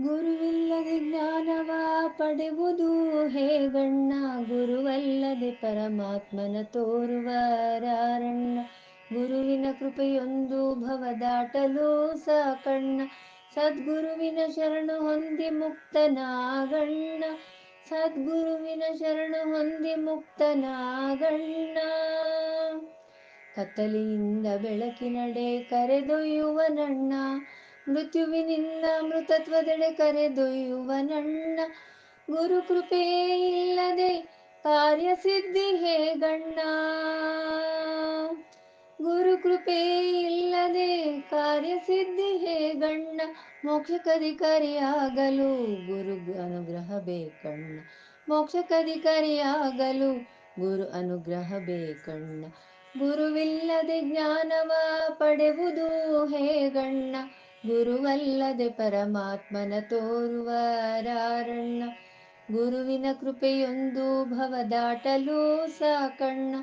ಗುರುವಿಲ್ಲದೆ ಜ್ಞಾನವ ಪಡೆವುದು ಹೇಗಣ್ಣ ಗುರುವಲ್ಲದೆ ಪರಮಾತ್ಮನ ತೋರುವರಾರಣ್ಣ ಗುರುವಿನ ಕೃಪೆಯೊಂದು ಭವ ದಾಟಲು ಸಾಕಣ್ಣ ಸದ್ಗುರುವಿನ ಶರಣು ಹೊಂದಿ ಮುಕ್ತನಾಗಣ್ಣ. ಸದ್ಗುರುವಿನ ಶರಣು ಹೊಂದಿ ಮುಕ್ತನಾಗಣ್ಣ. ಕತ್ತಲೆಯಿಂದ ಬೆಳಕಿನಡೆ ಕರೆದೊಯ್ಯುವನಣ್ಣ ಮೃತ್ಯುವಿನಿಂದ ಮೃತತ್ವದೆಡೆ ಕರೆದೊಯ್ಯುವನಣ್ಣ ಗುರು ಕೃಪೆ ಇಲ್ಲದೆ ಕಾರ್ಯಸಿದ್ಧಿ ಹೇಗಣ್ಣ ಗುರು ಕೃಪೆ ಇಲ್ಲದೆ ಕಾರ್ಯಸಿದ್ಧಿ ಹೇಗಣ್ಣ ಮೋಕ್ಷಕಧಿಕಾರಿಯಾಗಲು ಗುರು ಅನುಗ್ರಹ ಬೇಕಣ್ಣ ಮೋಕ್ಷಕಧಿಕಾರಿಯಾಗಲು ಗುರು ಅನುಗ್ರಹ ಬೇಕಣ್ಣ ಗುರುವಿಲ್ಲದೆ ಜ್ಞಾನವ ಪಡೆವುದು ಹೇಗಣ್ಣ ಗುರುವಲ್ಲದೆ ಪರಮಾತ್ಮನ ತೋರುವರಾರಣ್ಣ ಗುರುವಿನ ಕೃಪೆಯೊಂದು ಭವ ದಾಟಲು ಸಾಕಣ್ಣ.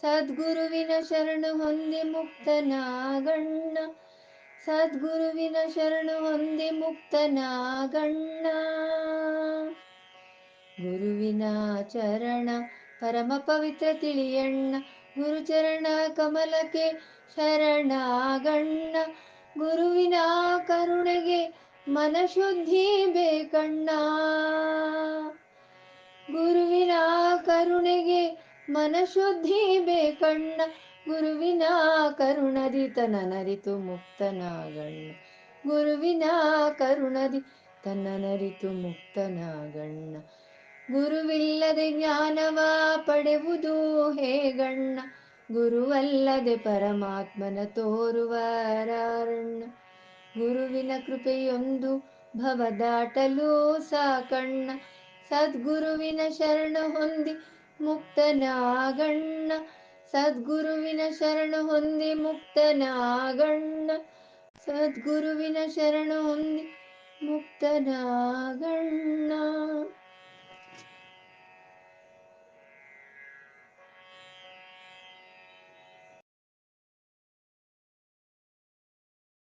ಸದ್ಗುರುವಿನ ಶರಣು ಹೊಂದಿ ಮುಕ್ತನಾಗಣ್ಣ. ಸದ್ಗುರುವಿನ ಶರಣು ಹೊಂದಿ ಮುಕ್ತನಾಗಣ್ಣ. ಗುರುವಿನ ಚರಣ ಪರಮ ಪವಿತ್ರ ತಿಳಿಯಣ್ಣ. ಗುರುಚರಣ ಕಮಲಕ್ಕೆ ಶರಣಾಗಣ್ಣ. ಗುರುವಿನ ಕರುಣೆಗೆ ಮನಶುದ್ಧಿ ಬೇಕಣ್ಣ. ಗುರುವಿನ ಕರುಣೆಗೆ ಮನಶುದ್ಧಿ ಬೇಕಣ್ಣ. ಗುರುವಿನ ಕರುಣದಿ ತನ್ನರಿತು ಮುಕ್ತನಾಗಣ್ಣ. ಗುರುವಿನ ಕರುಣದಿ ತನ್ನರಿತು ಮುಕ್ತನಾಗಣ್ಣ. ಗುರುವಿಲ್ಲದೆ ಜ್ಞಾನವ ಪಡೆವುದು ಹೇಗಣ್ಣ? ಗುರುವಲ್ಲದೆ ಪರಮಾತ್ಮನ ತೋರುವರಾರಣ್ಣ. ಗುರುವಿನ ಕೃಪೆಯೊಂದು ಭವದಾಟಲು ಸಾಕಣ್ಣ. ಸದ್ಗುರುವಿನ ಶರಣ ಹೊಂದಿ ಮುಕ್ತನಾಗಣ್ಣ. ಸದ್ಗುರುವಿನ ಶರಣ ಹೊಂದಿ ಮುಕ್ತನಾಗಣ್ಣ. ಸದ್ಗುರುವಿನ ಶರಣ ಹೊಂದಿ ಮುಕ್ತನಾಗಣ್ಣ.